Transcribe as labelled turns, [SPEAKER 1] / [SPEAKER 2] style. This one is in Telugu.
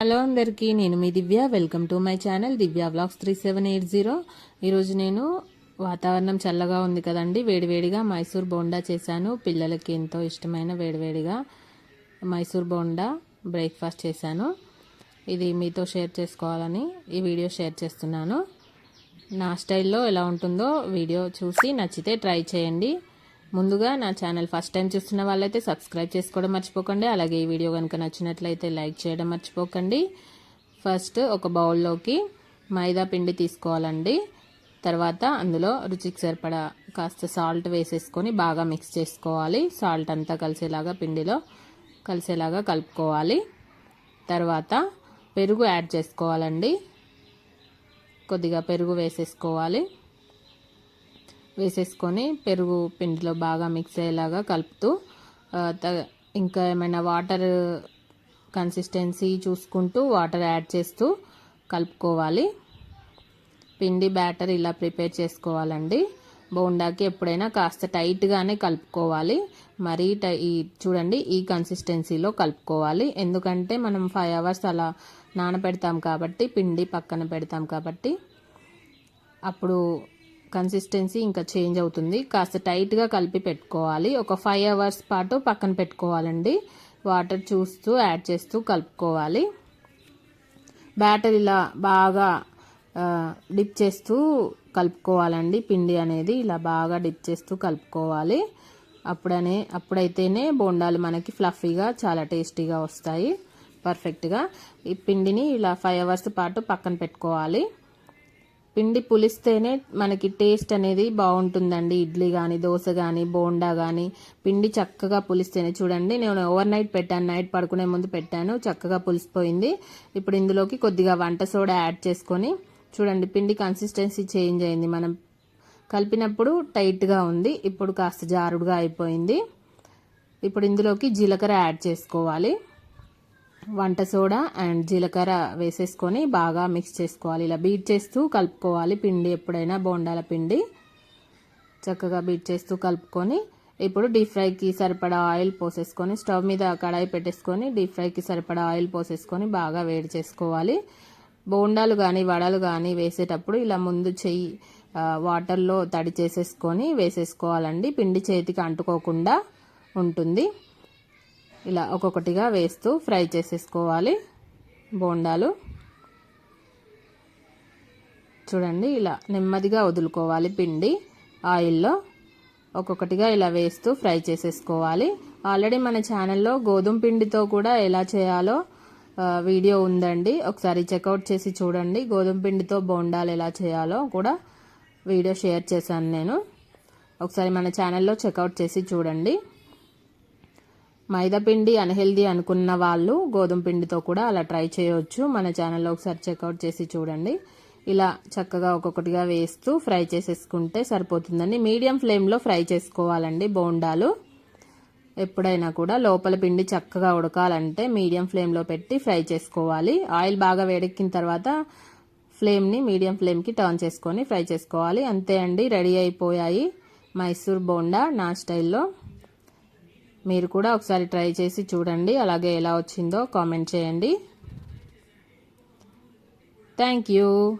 [SPEAKER 1] హలో అందరికీ నేను మీ Divya. Welcome to my channel Divya blogs three seven eight zero. ఈరోజు నేను వాతావరణం చల్లగా ఉంది కదండి. వేడివేడిగా మైసూర్ బోండా చేశాను. పిల్లలకి ఎంతో ఇష్టమైన వేడివేడిగా మైసూర్ బోండా బ్రేక్ఫాస్ట్ చేశాను. ఇది మీతో షేర్ చేసుకోవాలని ఈ వీడియో షేర్ చేస్తున్నాను. నా స్టైల్లో ఎలా ఉంటుందో వీడియో చూసి నచ్చితే ట్రై చేయండి. ముందుగా నా ఛానల్ ఫస్ట్ టైం చూస్తున్న వాళ్ళైతే సబ్స్క్రైబ్ చేసుకోవడం మర్చిపోకండి. అలాగే ఈ వీడియో కనుక నచ్చినట్లయితే లైక్ చేయడం మర్చిపోకండి. ఫస్ట్ ఒక బౌల్లోకి మైదా పిండి తీసుకోవాలండి. తర్వాత అందులో రుచికి సరిపడా కాస్త సాల్ట్ వేసేసుకొని బాగా మిక్స్ చేసుకోవాలి. సాల్ట్ అంతా కలిసేలాగా పిండిలో కలిసేలాగా కలుపుకోవాలి. తర్వాత పెరుగు యాడ్ చేసుకోవాలండి. కొద్దిగా పెరుగు వేసేసుకోవాలి. వేసేసుకొని పెరుగు పిండిలో బాగా మిక్స్ అయ్యేలాగా కలుపుతూ ఇంకా ఏమైనా వాటర్ కన్సిస్టెన్సీ చూసుకుంటూ వాటర్ యాడ్ చేస్తూ కలుపుకోవాలి. పిండి బ్యాటర్ ఇలా ప్రిపేర్ చేసుకోవాలండి. బోండాకి ఎప్పుడైనా కాస్త టైట్గానే కలుపుకోవాలి. మరీ టై చూడండి ఈ కన్సిస్టెన్సీలో కలుపుకోవాలి. ఎందుకంటే మనం ఫైవ్ అవర్స్ అలా నానబెడతాం కాబట్టి పిండి పక్కన పెడతాం కాబట్టి అప్పుడు కన్సిస్టెన్సీ ఇంకా చేంజ్ అవుతుంది. కాస్త టైట్గా కలిపి పెట్టుకోవాలి. ఒక ఫైవ్ అవర్స్ పాటు పక్కన పెట్టుకోవాలండి. వాటర్ చూస్తూ యాడ్ చేస్తూ కలుపుకోవాలి. బ్యాటర్ ఇలా బాగా డిప్ చేస్తూ కలుపుకోవాలండి. పిండి అనేది ఇలా బాగా డిప్ చేస్తూ కలుపుకోవాలి. అప్పుడనే అప్పుడైతేనే బోండాలు మనకి ఫ్లఫీగా చాలా టేస్టీగా వస్తాయి. పర్ఫెక్ట్గా ఈ పిండిని ఇలా ఫైవ్ అవర్స్ పాటు పక్కన పెట్టుకోవాలి. పిండి పులిస్తేనే మనకి టేస్ట్ అనేది బాగుంటుందండి. ఇడ్లీ కానీ దోశ కానీ బోండా కానీ పిండి చక్కగా పులిస్తేనే. చూడండి నేను ఓవర్ నైట్ పెట్టాను. నైట్ పడుకునే ముందు పెట్టాను. చక్కగా పులిసిపోయింది. ఇప్పుడు ఇందులోకి కొద్దిగా వంట సోడా యాడ్ చేసుకొని చూడండి పిండి కన్సిస్టెన్సీ చేంజ్ అయింది. మనం కలిపినప్పుడు టైట్గా ఉంది. ఇప్పుడు కాస్త జారుడుగా అయిపోయింది. ఇప్పుడు ఇందులోకి జీలకర్ర యాడ్ చేసుకోవాలి. వంట సోడా అండ్ జీలకర్ర వేసేసుకొని బాగా మిక్స్ చేసుకోవాలి. ఇలా బీట్ చేస్తూ కలుపుకోవాలి. పిండి ఎప్పుడైనా బోండాల పిండి చక్కగా బీట్ చేస్తూ కలుపుకొని ఇప్పుడు డీప్ ఫ్రైకి సరిపడా ఆయిల్ పోసేసుకొని స్టవ్ మీద కడాయి పెట్టేసుకొని డీప్ ఫ్రైకి సరిపడా ఆయిల్ పోసేసుకొని బాగా వేడి చేసుకోవాలి. బోండాలు కానీ వడలు కానీ వేసేటప్పుడు ఇలా ముందు చెయ్యి వాటర్లో తడి చేసేసుకొని వేసేసుకోవాలండి. పిండి చేతికి అంటుకోకుండా ఉంటుంది. ఇలా ఒక్కొక్కటిగా వేస్తూ ఫ్రై చేసేసుకోవాలి. బోండాలు. చూడండి ఇలా నెమ్మదిగా వదులుకోవాలి పిండి. ఆయిల్లో ఒక్కొక్కటిగా ఇలా వేస్తూ ఫ్రై చేసేసుకోవాలి. ఆల్రెడీ మన ఛానల్లో గోధుమ పిండితో కూడా ఎలా చేయాలో వీడియో ఉందండి. ఒకసారి చెక్అవుట్ చేసి చూడండి. గోధుమ పిండితో బోండాలు ఎలా చేయాలో కూడా వీడియో షేర్ చేశాను నేను. ఒకసారి మన ఛానల్లో చెక్అవుట్ చేసి చూడండి. మైదాపిండి అన్హెల్దీ అనుకున్న వాళ్ళు గోధుమ పిండితో కూడా అలా ట్రై చేయవచ్చు మన ఛానల్లో ఒకసారి చెక్అవుట్ చేసి చూడండి. ఇలా చక్కగా ఒక్కొక్కటిగా వేస్తూ ఫ్రై చేసేసుకుంటే సరిపోతుందండి. మీడియం ఫ్లేమ్లో ఫ్రై చేసుకోవాలండి బోండాలు. ఎప్పుడైనా కూడా లోపల పిండి చక్కగా ఉడకాలంటే మీడియం ఫ్లేమ్లో పెట్టి ఫ్రై చేసుకోవాలి. ఆయిల్ బాగా వేడెక్కిన తర్వాత ఫ్లేమ్ని మీడియం ఫ్లేమ్కి టర్న్ చేసుకొని ఫ్రై చేసుకోవాలి. అంతే అండి రెడీ అయిపోయాయి మైసూర్ బోండా నా స్టైల్లో. మీరు కూడా ఒకసారి ట్రై చేసి చూడండి. అలాగే ఎలా వచ్చిందో కామెంట్ చేయండి. Thank you.